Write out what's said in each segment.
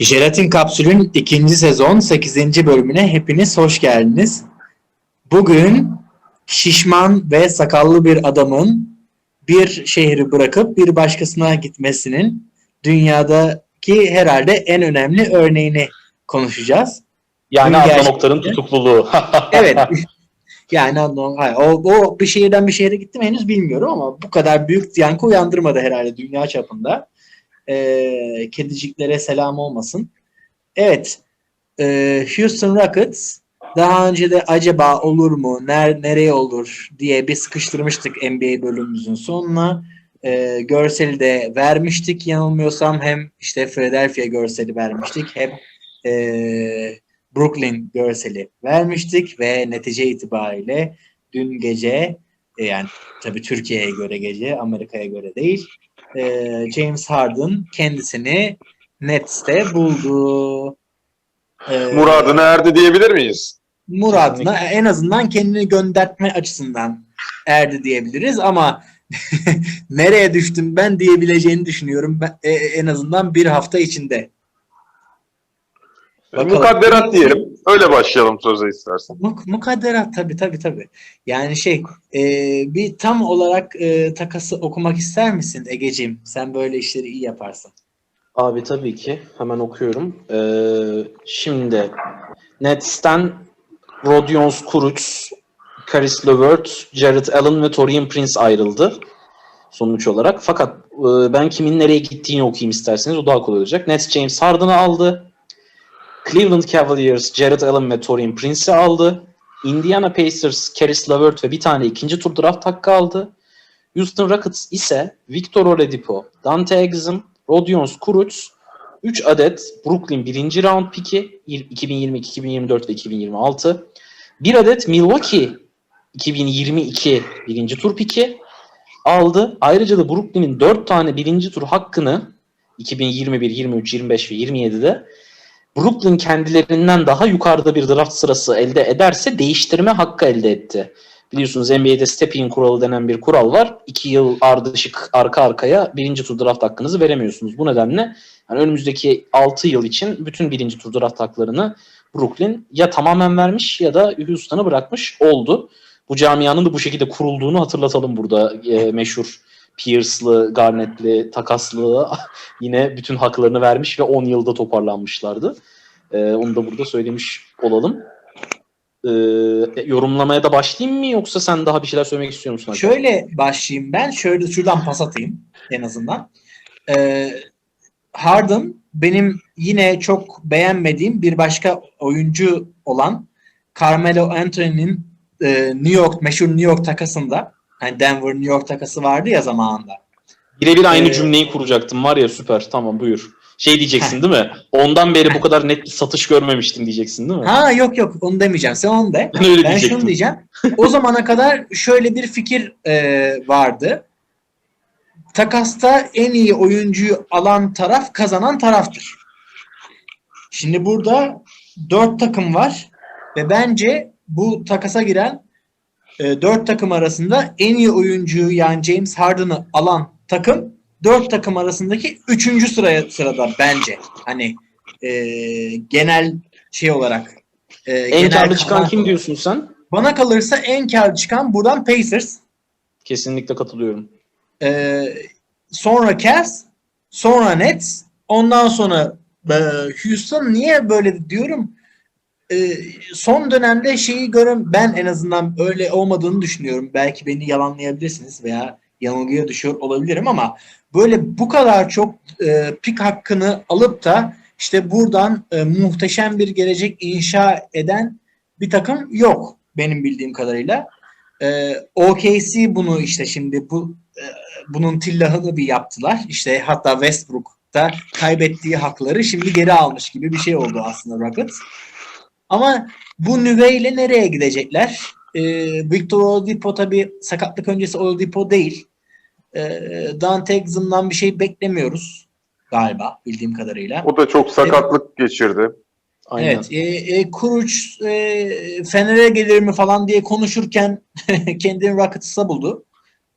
Jelatin Kapsül'ün ikinci sezon 8. bölümüne hepiniz hoş geldiniz. Bugün şişman ve sakallı bir adamın bir şehri bırakıp bir başkasına gitmesinin dünyadaki herhalde en önemli örneğini konuşacağız. Yani Adnan gerçekten- Oktar'ın tutukluluğu. Evet. yani hayır, o, o bir şehirden bir şehre gitti mi henüz bilmiyorum ama bu kadar büyük yankı uyandırmadı herhalde dünya çapında. Ee, kediciklere selam olmasın. Evet. Ee, Houston Rockets daha önce de acaba olur mu, ner, nereye olur diye bir sıkıştırmıştık NBA bölümümüzün sonuna. Ee, görseli de vermiştik yanılmıyorsam. Hem işte Philadelphia görseli vermiştik hem ee, Brooklyn görseli vermiştik ve netice itibariyle dün gece e, yani tabii Türkiye'ye göre gece Amerika'ya göre değil e, James Harden kendisini Nets'te buldu. E, Muradına erdi diyebilir miyiz? muradına en azından kendini göndertme açısından erdi diyebiliriz ama nereye düştüm ben diyebileceğini düşünüyorum ben, e, en azından bir hafta içinde. Bakalım. Mukadderat diyelim. Öyle başlayalım söze istersen. Muk mukadderat tabii tabii tabii. Yani şey e, bir tam olarak e, takası okumak ister misin Egeciğim? Sen böyle işleri iyi yaparsın. Abi tabii ki. Hemen okuyorum. Ee, şimdi Nets'ten Rodion Kuruc, Karis LeVert, Jared Allen ve Torian Prince ayrıldı sonuç olarak. Fakat e, ben kimin nereye gittiğini okuyayım isterseniz o daha kolay olacak. Nets James Harden'ı aldı. Cleveland Cavaliers Jared Allen ve Torian Prince'i aldı. Indiana Pacers Karis LeVert ve bir tane ikinci tur draft hakkı aldı. Houston Rockets ise Victor Oladipo, Dante Exum, Rodion Kuruc, 3 adet Brooklyn 1. round piki 2022, 2024 ve 2026. 1 adet Milwaukee 2022 birinci tur piki aldı. Ayrıca da Brooklyn'in 4 tane birinci tur hakkını 2021, 23, 25 ve 27'de Brooklyn kendilerinden daha yukarıda bir draft sırası elde ederse değiştirme hakkı elde etti. Biliyorsunuz NBA'de step-in kuralı denen bir kural var. İki yıl ardışık arka arkaya birinci tur draft hakkınızı veremiyorsunuz. Bu nedenle yani önümüzdeki 6 yıl için bütün birinci tur draft haklarını Brooklyn ya tamamen vermiş ya da Houston'a bırakmış oldu. Bu camianın da bu şekilde kurulduğunu hatırlatalım burada e, meşhur Pierce'lı, Garnett'li takaslı yine bütün haklarını vermiş ve 10 yılda toparlanmışlardı. E, onu da burada söylemiş olalım. E, yorumlamaya da başlayayım mı yoksa sen daha bir şeyler söylemek istiyor musun? Hakan? Şöyle başlayayım ben. Şöyle şuradan pas atayım en azından. Ee, Harden benim yine çok beğenmediğim bir başka oyuncu olan Carmelo Anthony'nin e, New York meşhur New York takasında hani Denver New York takası vardı ya zamanında. Birebir aynı Ee, cümleyi kuracaktım var ya süper tamam buyur. Şey diyeceksin değil mi? Ondan beri bu kadar net bir satış görmemiştim diyeceksin değil mi? Ha yok yok onu demeyeceğim. Sen onu de. Ben öyle Ben diyecektim. şunu diyeceğim. O zamana kadar şöyle bir fikir e, vardı. Takasta en iyi oyuncuyu alan taraf kazanan taraftır. Şimdi burada dört takım var ve bence bu takasa giren e, dört takım arasında en iyi oyuncuyu yani James Harden'ı alan takım dört takım arasındaki üçüncü sıraya sırada bence. Hani e, genel şey olarak e, En karlı çıkan kim diyorsun sen? bana kalırsa en kar çıkan buradan Pacers. Kesinlikle katılıyorum. Ee, sonra Cavs. Sonra Nets. Ondan sonra e, Houston. Niye böyle diyorum? Ee, son dönemde şeyi görün ben en azından öyle olmadığını düşünüyorum. Belki beni yalanlayabilirsiniz veya yanılgıya düşüyor olabilirim ama böyle bu kadar çok e, pik hakkını alıp da işte buradan e, muhteşem bir gelecek inşa eden bir takım yok benim bildiğim kadarıyla. Ee, OKC bunu işte şimdi bu e, bunun tillahını bir yaptılar. İşte hatta Westbrook da kaybettiği hakları şimdi geri almış gibi bir şey oldu aslında Rockets. Ama bu nüveyle nereye gidecekler? Ee, Victor Oladipo tabii sakatlık öncesi Oladipo değil. Ee, Dante Exum'dan bir şey beklemiyoruz galiba bildiğim kadarıyla. O da çok sakatlık geçirdi. Aynen. Evet. E, e, Kuruç e, Fener'e gelir mi falan diye konuşurken kendini Rockets'a buldu.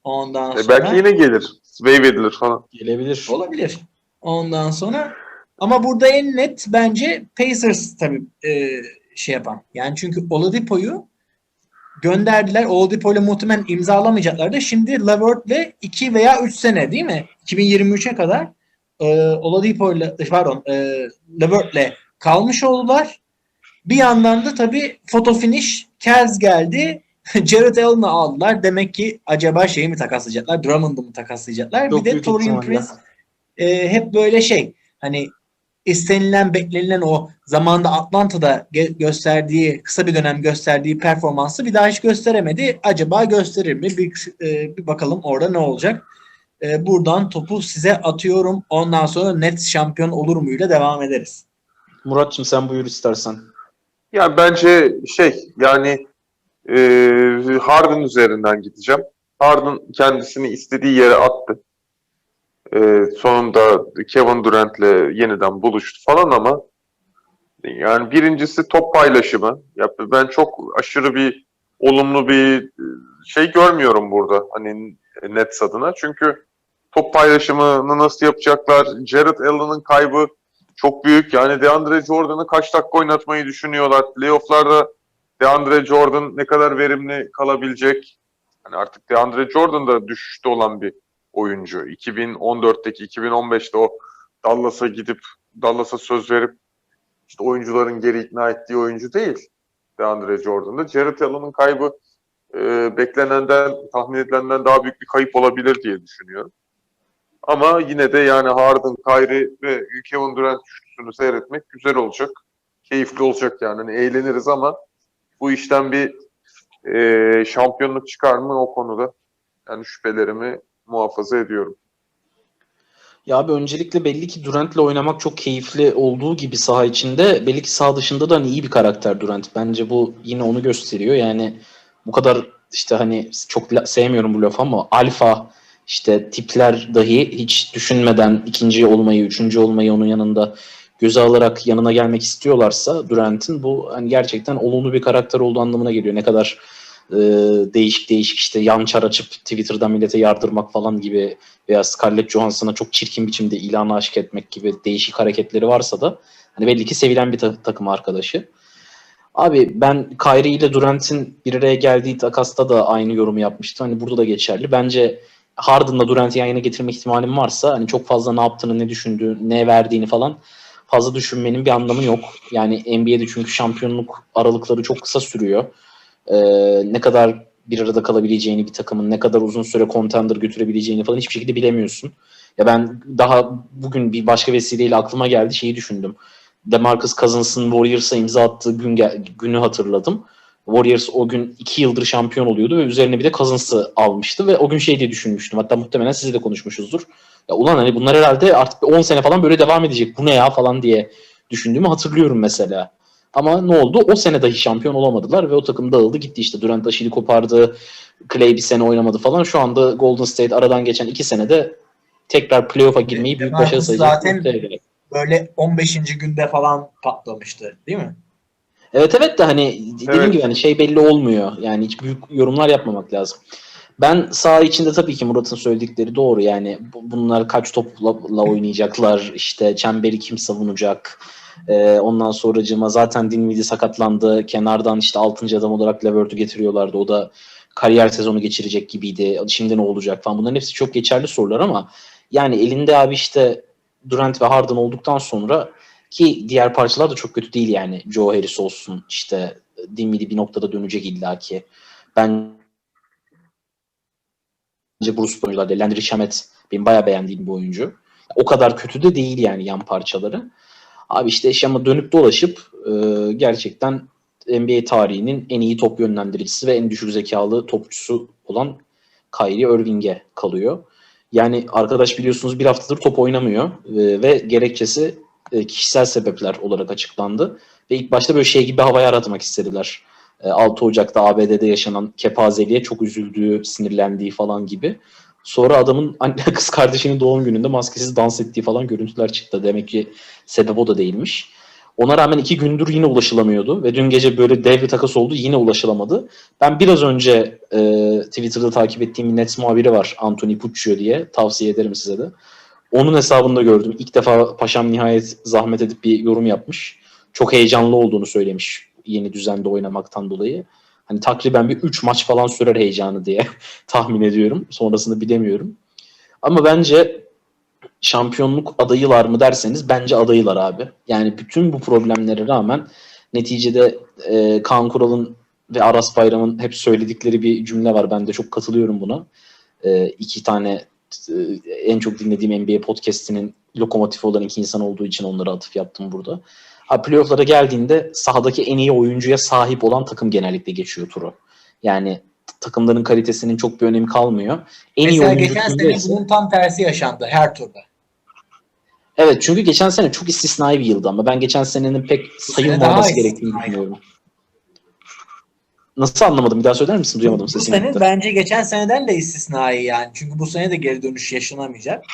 Ondan E sonra belki yine gelir. Wave edilir falan. Gelebilir. olabilir. Ondan sonra Ama burada en net bence Pacers tabii e, şey yapan. Yani çünkü Oladipo'yu gönderdiler. Oladipo ile muhtemelen imzalamayacaklardı. Şimdi Levert'le 2 veya 3 sene değil mi? 2023'e kadar e, Oladipo ile pardon e, Levert'le kalmış oldular. Bir yandan da tabii foto finish Kels geldi. Jared Allen'ı aldılar. Demek ki acaba şeyi mi takaslayacaklar? Drummond'u mu takaslayacaklar? Çok bir de ihtimalle. Prince e, hep böyle şey hani istenilen beklenilen o zamanda Atlanta'da ge- gösterdiği kısa bir dönem gösterdiği performansı bir daha hiç gösteremedi. Acaba gösterir mi? Bir, e, bir bakalım orada ne olacak. E, buradan topu size atıyorum. Ondan sonra net şampiyon olur muyla devam ederiz. Muratçım sen buyur istersen. Yani bence şey yani e, Harden üzerinden gideceğim. Harden kendisini istediği yere attı. E, sonunda Kevin Durant'le yeniden buluştu falan ama yani birincisi top paylaşımı. Ya ben çok aşırı bir olumlu bir şey görmüyorum burada hani Nets adına. Çünkü top paylaşımını nasıl yapacaklar? Jared Allen'ın kaybı çok büyük. Yani DeAndre Jordan'ı kaç dakika oynatmayı düşünüyorlar? Playoff'larda DeAndre Jordan ne kadar verimli kalabilecek? Hani artık DeAndre Jordan da düşüşte olan bir oyuncu. 2014'teki, 2015'te o Dallas'a gidip Dallas'a söz verip işte oyuncuların geri ikna ettiği oyuncu değil. DeAndre Jordan'da. Jared Allen'ın kaybı e, beklenenden, tahmin edilenden daha büyük bir kayıp olabilir diye düşünüyorum. Ama yine de yani Harden, Kyrie ve Kevin Durant üçlüsünü seyretmek güzel olacak. Keyifli olacak yani. Hani eğleniriz ama bu işten bir e, şampiyonluk çıkar mı o konuda yani şüphelerimi muhafaza ediyorum. Ya abi öncelikle belli ki Durant'le oynamak çok keyifli olduğu gibi saha içinde belli ki saha dışında da hani iyi bir karakter Durant. Bence bu yine onu gösteriyor. Yani bu kadar işte hani çok sevmiyorum bu lafı ama alfa işte tipler dahi hiç düşünmeden ikinci olmayı, üçüncü olmayı onun yanında göze alarak yanına gelmek istiyorlarsa Durant'in bu hani gerçekten olumlu bir karakter olduğu anlamına geliyor. Ne kadar e, değişik değişik işte yan çar açıp Twitter'dan millete yardırmak falan gibi veya Scarlett Johansson'a çok çirkin biçimde ilanı aşk etmek gibi değişik hareketleri varsa da hani belli ki sevilen bir ta- takım arkadaşı. Abi ben Kyrie ile Durant'in bir araya geldiği takasta da aynı yorumu yapmıştım. Hani burada da geçerli. Bence Harden'la Durant'i yan yana getirme ihtimalim varsa hani çok fazla ne yaptığını, ne düşündüğü, ne verdiğini falan fazla düşünmenin bir anlamı yok. Yani NBA'de çünkü şampiyonluk aralıkları çok kısa sürüyor. Ee, ne kadar bir arada kalabileceğini bir takımın ne kadar uzun süre contender götürebileceğini falan hiçbir şekilde bilemiyorsun. Ya ben daha bugün bir başka vesileyle aklıma geldi şeyi düşündüm. DeMarcus Cousins'ın Warriors'a imza attığı gün günü hatırladım. Warriors o gün iki yıldır şampiyon oluyordu ve üzerine bir de Cousins'ı almıştı ve o gün şey diye düşünmüştüm. Hatta muhtemelen size de konuşmuşuzdur. Ya ulan hani bunlar herhalde artık 10 sene falan böyle devam edecek. Bu ne ya falan diye düşündüğümü hatırlıyorum mesela. Ama ne oldu? O sene dahi şampiyon olamadılar ve o takım dağıldı gitti işte. Durant Aşil'i kopardı. Clay bir sene oynamadı falan. Şu anda Golden State aradan geçen iki senede tekrar playoff'a girmeyi büyük başarı sayacak. zaten-. Böyle 15. günde falan patlamıştı değil mi? Evet evet de hani dediğim Evet. gibi hani şey belli olmuyor. Yani hiç büyük yorumlar yapmamak lazım. Ben saha içinde tabii ki Murat'ın söyledikleri doğru. Yani bu- bunlar kaç topla la oynayacaklar, işte çemberi kim savunacak. Ee, ondan sonracığıma zaten Dinwiddie sakatlandı. Kenardan işte 6. adam olarak Levert'ü getiriyorlardı. O da kariyer sezonu geçirecek gibiydi. Şimdi ne olacak falan. Bunların hepsi çok geçerli sorular ama yani elinde abi işte Durant ve Harden olduktan sonra ki diğer parçalar da çok kötü değil yani. Joe Harris olsun işte Dinwiddie bir noktada dönecek illaki. Ben Bence Bruce oyuncular değil. Landry Shamet benim bayağı beğendiğim bir oyuncu. O kadar kötü de değil yani yan parçaları. Abi işte Şam'a dönüp dolaşıp e, gerçekten NBA tarihinin en iyi top yönlendiricisi ve en düşük zekalı topçusu olan Kyrie Irving'e kalıyor. Yani arkadaş biliyorsunuz bir haftadır top oynamıyor e, ve gerekçesi e, kişisel sebepler olarak açıklandı. Ve ilk başta böyle şey gibi hava yaratmak istediler. E, 6 Ocak'ta ABD'de yaşanan kepazeliğe çok üzüldüğü, sinirlendiği falan gibi. Sonra adamın anne kız kardeşinin doğum gününde maskesiz dans ettiği falan görüntüler çıktı. Demek ki sebep o da değilmiş. Ona rağmen iki gündür yine ulaşılamıyordu ve dün gece böyle dev bir takas oldu yine ulaşılamadı. Ben biraz önce e, Twitter'da takip ettiğim Nets muhabiri var Anthony Puccio diye tavsiye ederim size de. Onun hesabında gördüm. İlk defa Paşam nihayet zahmet edip bir yorum yapmış. Çok heyecanlı olduğunu söylemiş yeni düzende oynamaktan dolayı. Hani takriben bir 3 maç falan sürer heyecanı diye tahmin ediyorum. Sonrasını bilemiyorum. Ama bence şampiyonluk adayılar mı derseniz bence adayılar abi. Yani bütün bu problemlere rağmen neticede e, Kaan Kural'ın ve Aras Bayram'ın hep söyledikleri bir cümle var. Ben de çok katılıyorum buna. E, iki tane en çok dinlediğim NBA podcast'inin lokomotifi olan iki insan olduğu için onlara atıf yaptım burada. Ha, playoff'lara geldiğinde sahadaki en iyi oyuncuya sahip olan takım genellikle geçiyor turu. Yani takımların kalitesinin çok bir önemi kalmıyor. En iyi Mesela oyuncu geçen sene kimdeyse- bunun tam tersi yaşandı her turda. Evet çünkü geçen sene çok istisnai bir yıldı ama ben geçen senenin pek sayılmaması gerektiğini düşünüyorum. Nasıl anlamadım? Bir daha söyler misin? Duyamadım Bu sesini. sene bence geçen seneden de istisnai yani. Çünkü bu sene de geri dönüş yaşanamayacak.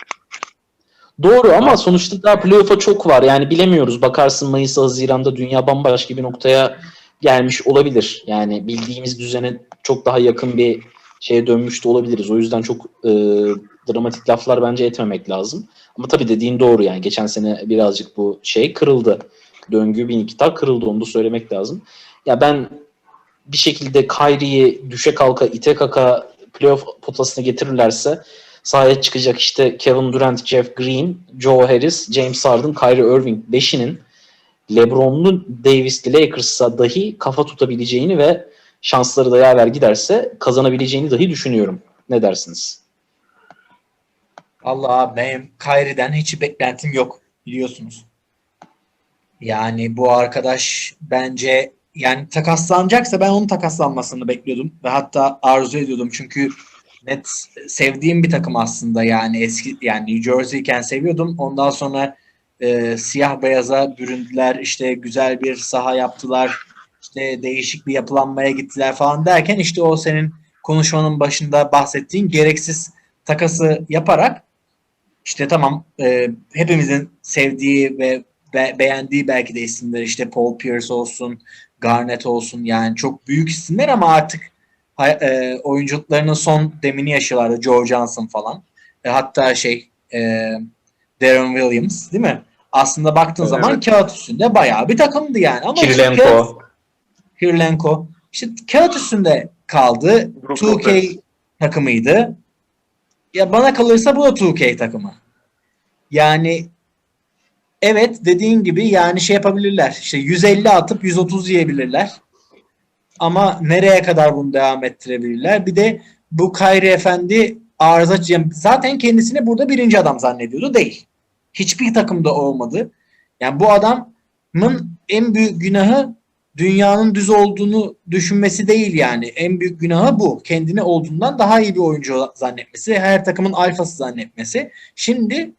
Doğru ama sonuçta daha playoff'a çok var. Yani bilemiyoruz. Bakarsın Mayıs, Haziran'da dünya bambaşka bir noktaya gelmiş olabilir. Yani bildiğimiz düzene çok daha yakın bir şeye dönmüş de olabiliriz. O yüzden çok e, dramatik laflar bence etmemek lazım. Ama tabii dediğin doğru yani. Geçen sene birazcık bu şey kırıldı. Döngü bir miktar kırıldı. Onu da söylemek lazım. Ya ben bir şekilde Kyrie'yi düşe kalka, ite kaka playoff potasına getirirlerse sahaya çıkacak işte Kevin Durant, Jeff Green, Joe Harris, James Harden, Kyrie Irving beşinin LeBron'lu Davis'li Lakers'a dahi kafa tutabileceğini ve şansları da yaver giderse kazanabileceğini dahi düşünüyorum. Ne dersiniz? Allah benim Kyrie'den hiç beklentim yok biliyorsunuz. Yani bu arkadaş bence yani takaslanacaksa ben onun takaslanmasını bekliyordum ve hatta arzu ediyordum çünkü net sevdiğim bir takım aslında yani eski yani New Jersey'ken seviyordum. Ondan sonra e, siyah beyaza büründüler işte güzel bir saha yaptılar işte değişik bir yapılanmaya gittiler falan derken işte o senin konuşmanın başında bahsettiğin gereksiz takası yaparak işte tamam e, hepimizin sevdiği ve be- beğendiği belki de isimler işte Paul Pierce olsun, Garnett olsun yani çok büyük isimler ama artık e, oyunculuklarının son demini yaşıyorlardı Joe Johnson falan. E, hatta şey e, Darren Williams değil mi? Aslında baktığın Evet. zaman kağıt üstünde bayağı bir takımdı yani. Ama işte kağıt- Kirilenko. Kirilenko. İşte kağıt üstünde kaldı. Brook 2K Lopez. takımıydı. Ya bana kalırsa bu da 2K takımı. Yani evet dediğin gibi yani şey yapabilirler. İşte 150 atıp 130 yiyebilirler. Ama nereye kadar bunu devam ettirebilirler? Bir de bu Kyrie Efendi arıza yani zaten kendisini burada birinci adam zannediyordu. Değil. Hiçbir takımda olmadı. Yani bu adamın en büyük günahı dünyanın düz olduğunu düşünmesi değil yani. En büyük günahı bu. Kendini olduğundan daha iyi bir oyuncu zannetmesi. Her takımın alfası zannetmesi. Şimdi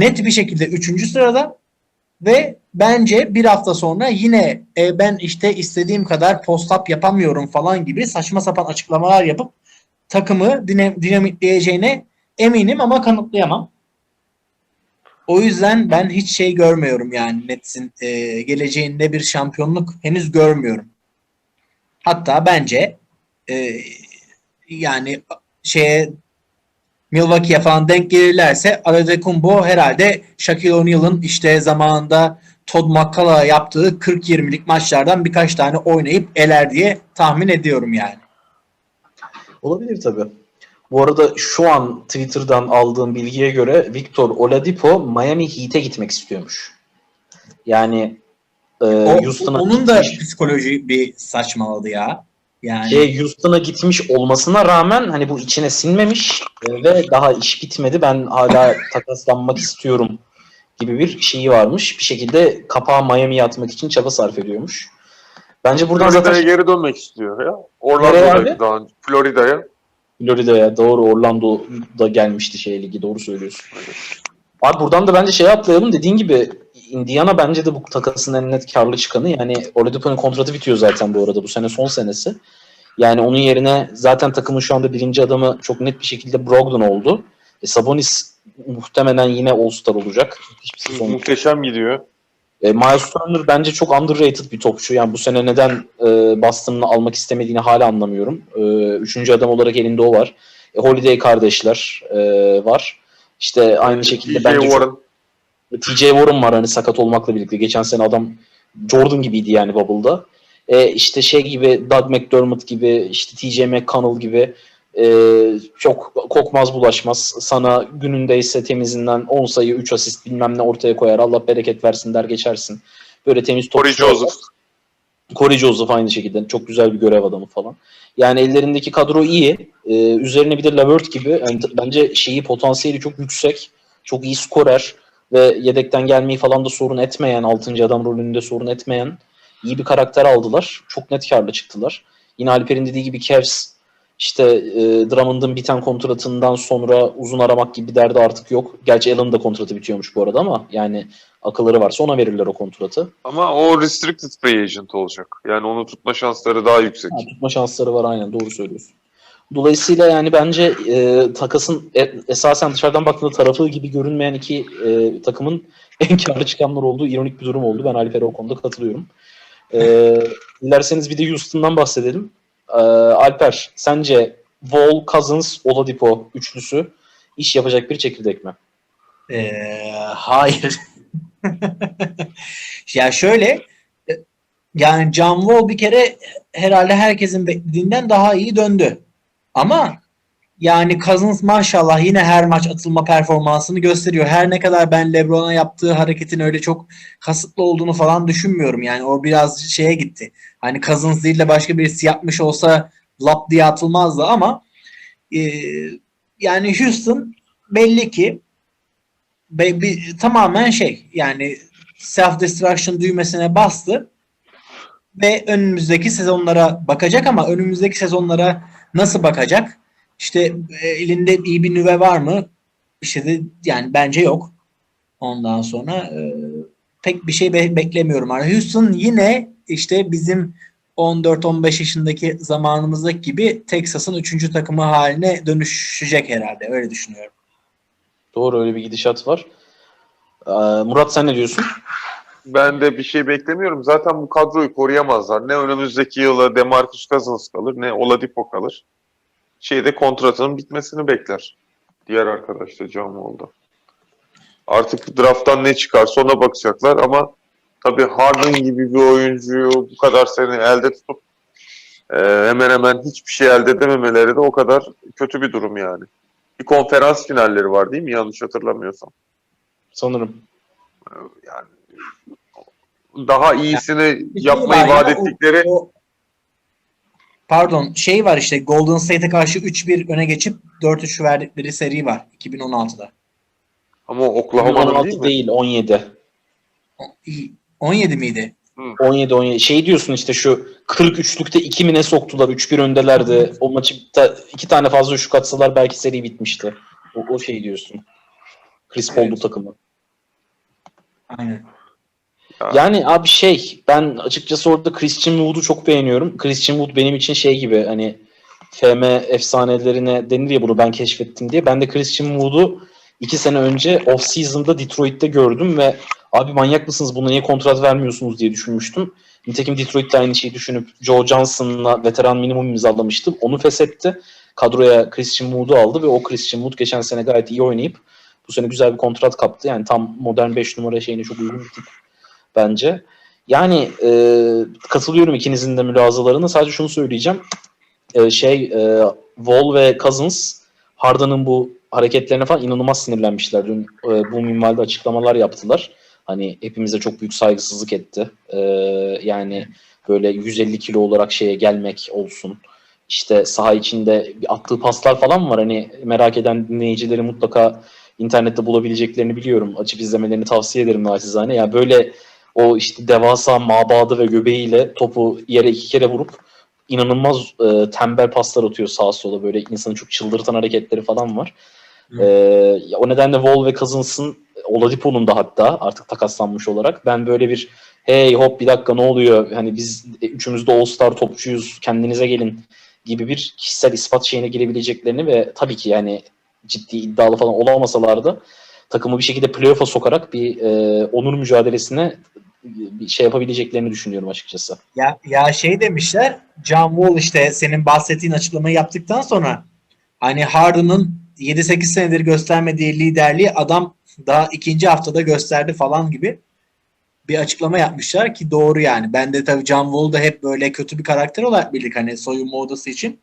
net bir şekilde 3. sırada ve bence bir hafta sonra yine e, ben işte istediğim kadar post-up yapamıyorum falan gibi saçma sapan açıklamalar yapıp takımı dine- dinamitleyeceğine eminim ama kanıtlayamam. O yüzden ben hiç şey görmüyorum yani Nets'in e, geleceğinde bir şampiyonluk henüz görmüyorum. Hatta bence e, yani şeye Milwaukee'ye falan denk gelirlerse Antetokounmpo herhalde Shaquille O'Neal'ın işte zamanında Todd McCullough'a yaptığı 40-20'lik maçlardan birkaç tane oynayıp eler diye tahmin ediyorum yani. Olabilir tabii. Bu arada şu an Twitter'dan aldığım bilgiye göre Victor Oladipo Miami Heat'e gitmek istiyormuş. Yani e, O, Houston'a onun da psikoloji bir saçmaladı ya. Yani şey Houston'a gitmiş olmasına rağmen hani bu içine sinmemiş e, ve daha iş bitmedi. Ben hala takaslanmak istiyorum gibi bir şeyi varmış. Bir şekilde kapağı Miami'ye atmak için çaba sarf ediyormuş. Bence buradan Florida'ya zaten geri dönmek istiyor ya. Abi? daha önce. Florida'ya. Florida'ya doğru Orlando'da gelmişti şey ligi doğru söylüyorsun. Abi buradan da bence şey atlayalım dediğin gibi Indiana bence de bu takasın en net karlı çıkanı. Yani Oladipo'nun kontratı bitiyor zaten bu arada bu sene son senesi. Yani onun yerine zaten takımın şu anda birinci adamı çok net bir şekilde Brogdon oldu. E, Sabonis muhtemelen yine All-Star olacak. Hiçbir sezon Muhteşem gidiyor. e, Miles Turner bence çok underrated bir topçu. Yani bu sene neden e, Boston'ı almak istemediğini hala anlamıyorum. E, üçüncü adam olarak elinde o var. E, Holiday kardeşler e, var. İşte aynı şekilde TJ bence çok- Warren. TJ Warren var hani sakat olmakla birlikte. Geçen sene adam Jordan gibiydi yani Bubble'da. E, işte şey gibi Doug McDermott gibi işte TJ McConnell gibi e, çok kokmaz bulaşmaz. Sana günündeyse temizinden 10 sayı 3 asist bilmem ne ortaya koyar. Allah bereket versin der geçersin. Böyle temiz Corey topçu. Joseph. Corey Joseph aynı şekilde. Çok güzel bir görev adamı falan. Yani ellerindeki kadro iyi. Ee, üzerine bir de Lavert gibi. Yani bence şeyi potansiyeli çok yüksek. Çok iyi skorer ve yedekten gelmeyi falan da sorun etmeyen, 6. adam rolünde sorun etmeyen iyi bir karakter aldılar. Çok net karlı çıktılar. Yine Alper'in dediği gibi Cavs işte e, Drummond'ın biten kontratından sonra uzun aramak gibi bir derdi artık yok. Gerçi Allen'ın da kontratı bitiyormuş bu arada ama yani akılları varsa ona verirler o kontratı. Ama o restricted free agent olacak. Yani onu tutma şansları daha yüksek. Ha, tutma şansları var aynen doğru söylüyorsun. Dolayısıyla yani bence e, takasın e- esasen dışarıdan baktığında tarafı gibi görünmeyen iki e, takımın en karlı çıkanlar olduğu ironik bir durum oldu. Ben Alper'e o konuda katılıyorum. E, dilerseniz bir de Houston'dan bahsedelim. E, Alper sence Wall, Cousins, Oladipo üçlüsü iş yapacak bir çekirdek mi? Ee, hayır. ya şöyle e, yani John Wall bir kere herhalde herkesin beklediğinden daha iyi döndü. Ama yani Cousins maşallah yine her maç atılma performansını gösteriyor. Her ne kadar ben LeBron'a yaptığı hareketin öyle çok kasıtlı olduğunu falan düşünmüyorum. Yani o biraz şeye gitti. Hani Cousins değil de başka birisi yapmış olsa lap diye atılmazdı ama e, yani Houston belli ki be- bir, tamamen şey yani self destruction düğmesine bastı ve önümüzdeki sezonlara bakacak ama önümüzdeki sezonlara nasıl bakacak? İşte e, elinde iyi bir nüve var mı? İşte de yani bence yok. Ondan sonra e, pek bir şey be- beklemiyorum. Yani Houston yine işte bizim 14-15 yaşındaki zamanımızdaki gibi Texas'ın 3. takımı haline dönüşecek herhalde. Öyle düşünüyorum. Doğru öyle bir gidişat var. E, Murat sen ne diyorsun? Ben de bir şey beklemiyorum. Zaten bu kadroyu koruyamazlar. Ne önümüzdeki yıla DeMarcus Cousins kalır ne Oladipo kalır. Şeyde kontratının bitmesini bekler. Diğer arkadaş da Wall'da. Artık drafttan ne çıkarsa ona bakacaklar ama tabii Harden gibi bir oyuncuyu bu kadar sene elde tutup e, hemen hemen hiçbir şey elde edememeleri de o kadar kötü bir durum yani. Bir konferans finalleri var değil mi? Yanlış hatırlamıyorsam. Sanırım. yani daha iyisini Bir şey yapmayı vaat o- ettikleri o- pardon şey var işte Golden State'e karşı 3-1 öne geçip 4-3 verdikleri seri var 2016'da. ama Oklahoma'nın 16 değil mi? değil 17. O- iyi. 17 miydi? 17 17 şey diyorsun işte şu 43'lükte 2 mi ne soktular 3-1 öndelerdi. O maçı da iki tane fazla şut atsalar belki seri bitmişti. O, o şey diyorsun. Chris Paul bu Evet. takımı. Aynen. Yani abi şey ben açıkçası orada Christian Wood'u çok beğeniyorum. Christian Wood benim için şey gibi hani FM efsanelerine denir ya bunu ben keşfettim diye. Ben de Christian Wood'u iki sene önce off season'da Detroit'te gördüm ve abi manyak mısınız buna niye kontrat vermiyorsunuz diye düşünmüştüm. Nitekim Detroit'te aynı şeyi düşünüp Joe Johnson'la veteran minimum imzalamıştım. Onu feshetti. Kadroya Christian Wood'u aldı ve o Christian Wood geçen sene gayet iyi oynayıp bu sene güzel bir kontrat kaptı. Yani tam modern 5 numara şeyine çok uygun bir tip bence. Yani e, katılıyorum ikinizin de mülazalarına. Sadece şunu söyleyeceğim. E, şey e, Wall ve Cousins Harden'ın bu hareketlerine falan inanılmaz sinirlenmişler. Dün e, bu minvalde açıklamalar yaptılar. Hani hepimize çok büyük saygısızlık etti. E, yani böyle 150 kilo olarak şeye gelmek olsun. İşte saha içinde attığı paslar falan var. Hani merak eden dinleyicileri mutlaka internette bulabileceklerini biliyorum. Açıp izlemelerini tavsiye ederim naçizane. Ya böyle o işte devasa mabadı ve göbeğiyle topu yere iki kere vurup inanılmaz e, tembel paslar atıyor sağa sola böyle insanı çok çıldırtan hareketleri falan var. Hı. E, ya o nedenle Wall ve Cousins'ın Oladipo'nun da hatta artık takaslanmış olarak ben böyle bir hey hop bir dakika ne oluyor hani biz üçümüz de All-Star topçuyuz kendinize gelin gibi bir kişisel ispat şeyine girebileceklerini ve tabii ki yani ciddi iddialı falan olamasalar da takımı bir şekilde playoff'a sokarak bir e, onur mücadelesine bir şey yapabileceklerini düşünüyorum açıkçası. Ya, ya şey demişler John Wall işte senin bahsettiğin açıklamayı yaptıktan sonra hani Harden'ın 7-8 senedir göstermediği liderliği adam daha ikinci haftada gösterdi falan gibi bir açıklama yapmışlar ki doğru yani. Ben de tabii John Wall da hep böyle kötü bir karakter olarak bildik hani soyunma odası için.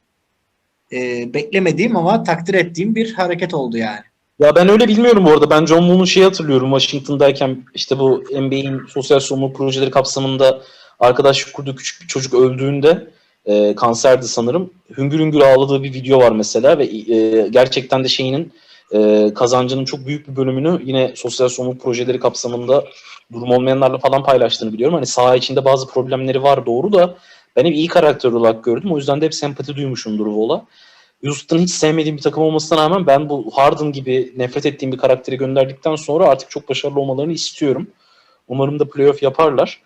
Ee, beklemediğim ama takdir ettiğim bir hareket oldu yani. Ya ben öyle bilmiyorum bu arada. Ben John Wall'un şeyi hatırlıyorum. Washington'dayken işte bu NBA'in sosyal sorumluluk projeleri kapsamında arkadaşlık kurduğu küçük bir çocuk öldüğünde e, kanserdi sanırım. Hüngür hüngür ağladığı bir video var mesela ve e, gerçekten de şeyinin e, kazancının çok büyük bir bölümünü yine sosyal sorumluluk projeleri kapsamında durum olmayanlarla falan paylaştığını biliyorum. Hani saha içinde bazı problemleri var doğru da ben hep iyi karakter olarak gördüm. O yüzden de hep sempati duymuşumdur Wall'a. Houston hiç sevmediğim bir takım olmasına rağmen ben bu Harden gibi nefret ettiğim bir karakteri gönderdikten sonra artık çok başarılı olmalarını istiyorum. Umarım da playoff yaparlar.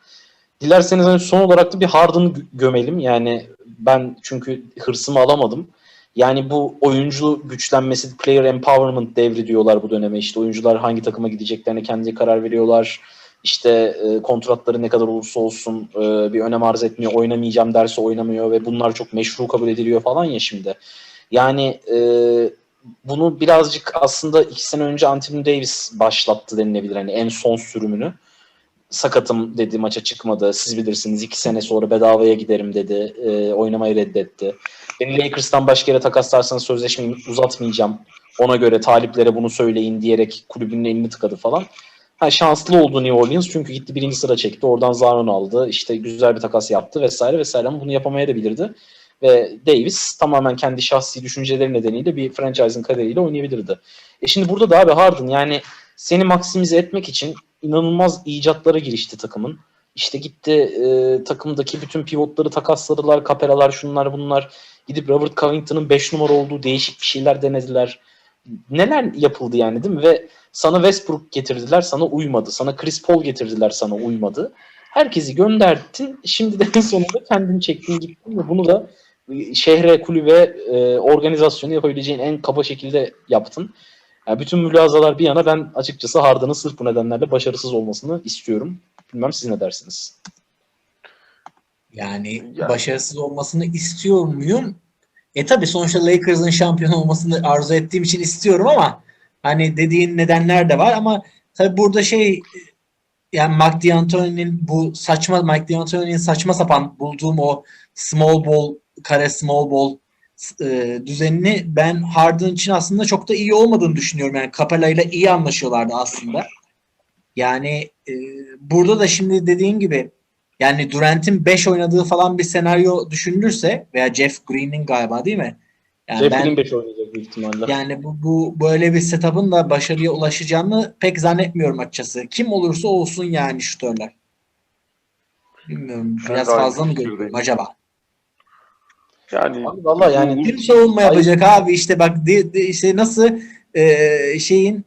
Dilerseniz hani son olarak da bir Harden'ı gö- gömelim. Yani ben çünkü hırsımı alamadım. Yani bu oyuncu güçlenmesi, player empowerment devri diyorlar bu döneme. İşte oyuncular hangi takıma gideceklerine kendi karar veriyorlar. İşte e, kontratları ne kadar olursa olsun e, bir önem arz etmiyor. Oynamayacağım derse oynamıyor ve bunlar çok meşru kabul ediliyor falan ya şimdi. Yani e, bunu birazcık aslında iki sene önce Anthony Davis başlattı denilebilir. Hani en son sürümünü. Sakatım dedi maça çıkmadı. Siz bilirsiniz iki sene sonra bedavaya giderim dedi. E, oynamayı reddetti. Beni Lakers'tan başka yere takaslarsanız sözleşmeyi uzatmayacağım. Ona göre taliplere bunu söyleyin diyerek kulübünün elini tıkadı falan. Ha, şanslı oldu New Orleans çünkü gitti birinci sıra çekti. Oradan Zion aldı. İşte güzel bir takas yaptı vesaire vesaire ama bunu yapamayabilirdi. Ve Davis tamamen kendi şahsi düşünceleri nedeniyle bir franchise'ın kaderiyle oynayabilirdi. E şimdi burada da abi Harden yani seni maksimize etmek için inanılmaz icatlara girişti takımın. İşte gitti e, takımdaki bütün pivotları takasladılar, kaperalar şunlar bunlar. Gidip Robert Covington'ın 5 numara olduğu değişik bir şeyler denediler. Neler yapıldı yani değil mi? Ve sana Westbrook getirdiler, sana uymadı. Sana Chris Paul getirdiler, sana uymadı. Herkesi gönderdin. Şimdi de en sonunda kendini çektin gittin ve bunu da şehre, kulübe, e, organizasyonu yapabileceğin en kaba şekilde yaptın. Yani bütün mülazalar bir yana ben açıkçası Harden'ın sırf bu nedenlerle başarısız olmasını istiyorum. Bilmem siz ne dersiniz? Yani, Yani. başarısız olmasını istiyor muyum? E tabii sonuçta Lakers'ın şampiyon olmasını arzu ettiğim için istiyorum ama hani dediğin nedenler de var ama tabii burada şey yani Mike D'Antoni'nin bu saçma Mike D'Antoni'nin saçma sapan bulduğum o small ball kare small ball e, düzenini ben Harden için aslında çok da iyi olmadığını düşünüyorum. Yani Capella ile iyi anlaşıyorlardı aslında. Yani e, burada da şimdi dediğin gibi yani Durant'in 5 oynadığı falan bir senaryo düşünülürse veya Jeff Green'in galiba değil mi? Yani Jeff Green 5 oynayacak büyük ihtimalle. yani bu, bu böyle bir setup'ın da başarıya ulaşacağını pek zannetmiyorum açıkçası. Kim olursa olsun yani şutörler. Bilmiyorum. Biraz fazla mı görüyorum acaba? Yani Abi Vallahi yani Kim savunma yapacak abi işte bak di- di- işte nasıl e, şeyin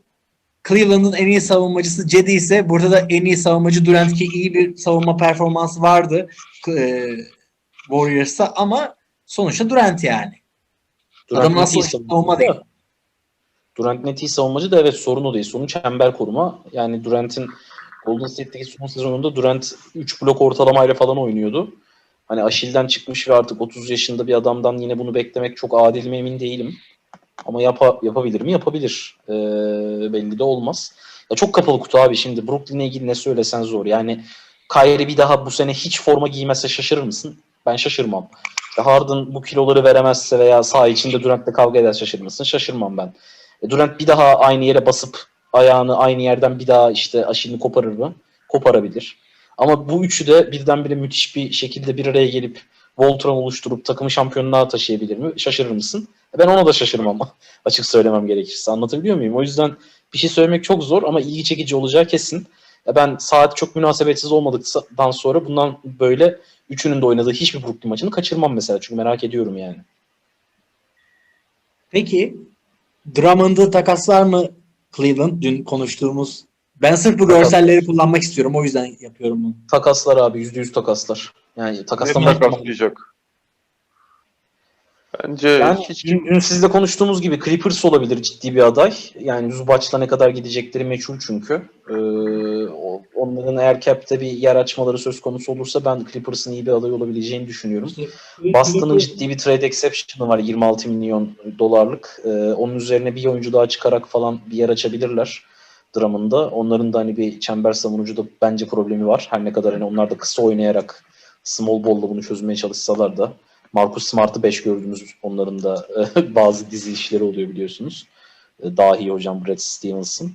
Cleveland'ın en iyi savunmacısı Cedi ise burada da en iyi savunmacı Durant ki iyi bir savunma performansı vardı e, Warriors'ta ama sonuçta Durant yani. Durant Adam nasıl iyi savunma değil. Durant net iyi savunmacı da evet sorun o değil. Sorun çember koruma. Yani Durant'in Golden State'teki son sezonunda Durant 3 blok ortalamayla falan oynuyordu. Hani Aşil'den çıkmış ve artık 30 yaşında bir adamdan yine bunu beklemek çok adil mi emin değilim. Ama yapa, yapabilir mi? Yapabilir. Ee, belli de olmaz. Ya çok kapalı kutu abi şimdi. Brooklyn'le ilgili ne söylesen zor. Yani Kyrie bir daha bu sene hiç forma giymezse şaşırır mısın? Ben şaşırmam. Harden bu kiloları veremezse veya saha içinde Durant'la kavga eder şaşırır mısın? Şaşırmam ben. E, Durant bir daha aynı yere basıp ayağını aynı yerden bir daha işte aşilini koparır mı? Koparabilir. Ama bu üçü de birdenbire müthiş bir şekilde bir araya gelip Voltron oluşturup takımı şampiyonluğa taşıyabilir mi? Şaşırır mısın? Ben ona da şaşırmam açık söylemem gerekirse. Anlatabiliyor muyum? O yüzden bir şey söylemek çok zor ama ilgi çekici olacağı kesin. Ben saat çok münasebetsiz olmadıktan sonra bundan böyle üçünün de oynadığı hiçbir Brooklyn maçını kaçırmam mesela. Çünkü merak ediyorum yani. Peki Drummond'ı takaslar mı Cleveland? Dün konuştuğumuz. Ben sırf bu görselleri kullanmak istiyorum. O yüzden yapıyorum bunu. Takaslar abi yüzde yüz takaslar. Yani ne takaslamak takaslayacak? Bence Yani hiç dün, dün sizle konuştuğumuz gibi Clippers olabilir ciddi bir aday. Yani Zubac'la ne kadar gidecekleri meçhul çünkü. Ee, o- onların eğer cap'te bir yer açmaları söz konusu olursa ben Clippers'ın iyi bir aday olabileceğini düşünüyorum. Boston'ın ciddi bir trade exception'ı var 26 milyon dolarlık. Ee, onun üzerine bir oyuncu daha çıkarak falan bir yer açabilirler Drummond'da. Onların da hani bir çember savunucuda bence problemi var. Her ne kadar hani onlar da kısa oynayarak small ball'la bunu çözmeye çalışsalar da. Marcus Smart'ı 5 gördüğümüz onların da bazı dizi işleri oluyor biliyorsunuz. E, Dahi hocam Brad Stevenson.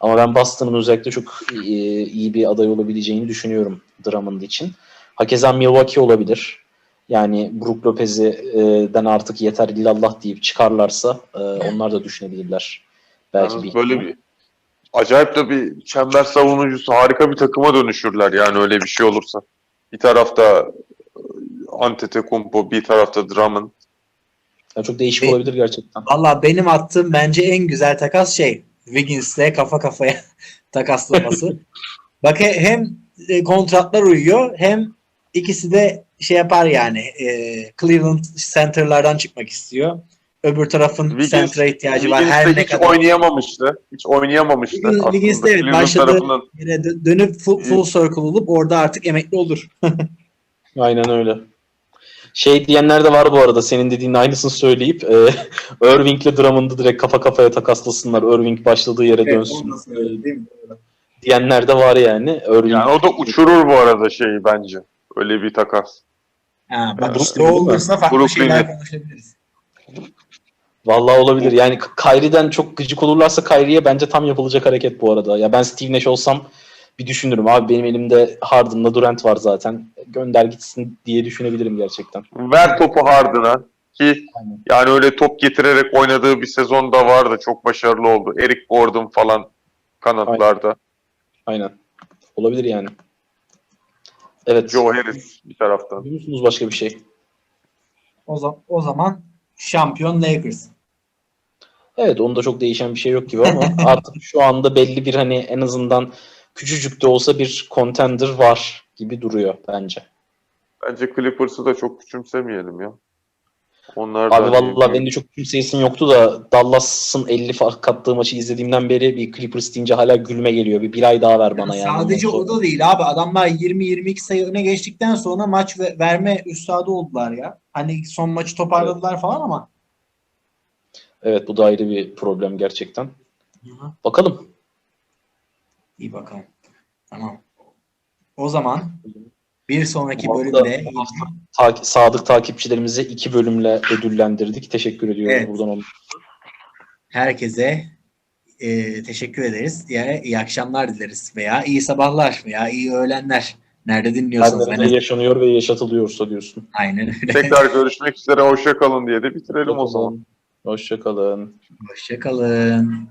Ama ben Boston'ın özellikle çok iyi, iyi bir aday olabileceğini düşünüyorum Drummond için. Hakeza Milwaukee olabilir. Yani Brook Lopez'den artık yeter illallah deyip çıkarlarsa e, onlar da düşünebilirler. Belki Yalnız bir böyle bir acayip de bir çember savunucusu harika bir takıma dönüşürler yani öyle bir şey olursa. Bir tarafta e, Antetokounmpo, bir tarafta Drummond. Yani çok değişik Ve- olabilir gerçekten. Valla benim attığım bence en güzel takas şey Wiggins'le kafa kafaya takaslaması. Bak he- hem e, kontratlar uyuyor hem ikisi de şey yapar yani e, Cleveland center'lardan çıkmak istiyor. Öbür tarafın Wiggins- center'a ihtiyacı var. Wiggins Her de ne hiç kadar oynayamamıştı. Hiç oynayamamıştı. Wiggins- aslında. Wiggins de evet, başladı. yine dö- dönüp full, full circle olup orada artık emekli olur. Aynen öyle. Şey diyenler de var bu arada senin dediğin aynısını söyleyip e, Irving'le Drummond'u direkt kafa kafaya takaslasınlar. Irving başladığı yere dönsün e, değil mi? diyenler de var yani. Irving yani o da uçurur bu arada şeyi bence. Öyle bir takas. Ha, bak Brooklyn işte o olursa farklı şeyler konuşabiliriz. Vallahi olabilir. Yani Kyrie'den çok gıcık olurlarsa Kyrie'ye bence tam yapılacak hareket bu arada. Ya ben Steve Nash olsam bir düşünürüm. Abi benim elimde Harden'la Durant var zaten. Gönder gitsin diye düşünebilirim gerçekten. Ver topu Harden'a ki Aynen. yani öyle top getirerek oynadığı bir sezon da vardı. Çok başarılı oldu. Eric Gordon falan kanatlarda. Aynen. Olabilir yani. Evet. Joe Harris bir taraftan. Biliyor musunuz başka bir şey? O, zaman, o zaman şampiyon Lakers. Evet onda çok değişen bir şey yok gibi ama artık şu anda belli bir hani en azından küçücük de olsa bir contender var gibi duruyor bence. Bence Clippers'ı da çok küçümsemeyelim ya. Onlar Abi hani- vallahi benim de çok kimseyesin yoktu da Dallas'ın 50 fark kattığı maçı izlediğimden beri bir Clippers deyince hala gülme geliyor. Bir, bir ay daha ver bana yani. Sadece Ondan o da değil abi. Adamlar 20-22 sayı öne geçtikten sonra maç ve- verme üstadı oldular ya. Hani son maçı toparladılar falan ama. Evet bu da ayrı bir problem gerçekten. Bakalım. İyi bakalım. Tamam. O zaman bir sonraki Bu hafta- bölümde bu hafta ta- sadık takipçilerimizi iki bölümle ödüllendirdik. Teşekkür ediyorum Evet. buradan onlara. herkese e, teşekkür ederiz. Yani iyi akşamlar dileriz veya iyi sabahlar veya iyi öğlenler. Nerede dinliyorsanız. Nerede yaşanıyor ve yaşatılıyorsa diyorsun. Aynen öyle. Tekrar görüşmek üzere. Hoşça kalın diye de bitirelim o zaman. Hoşçakalın. Hoşçakalın.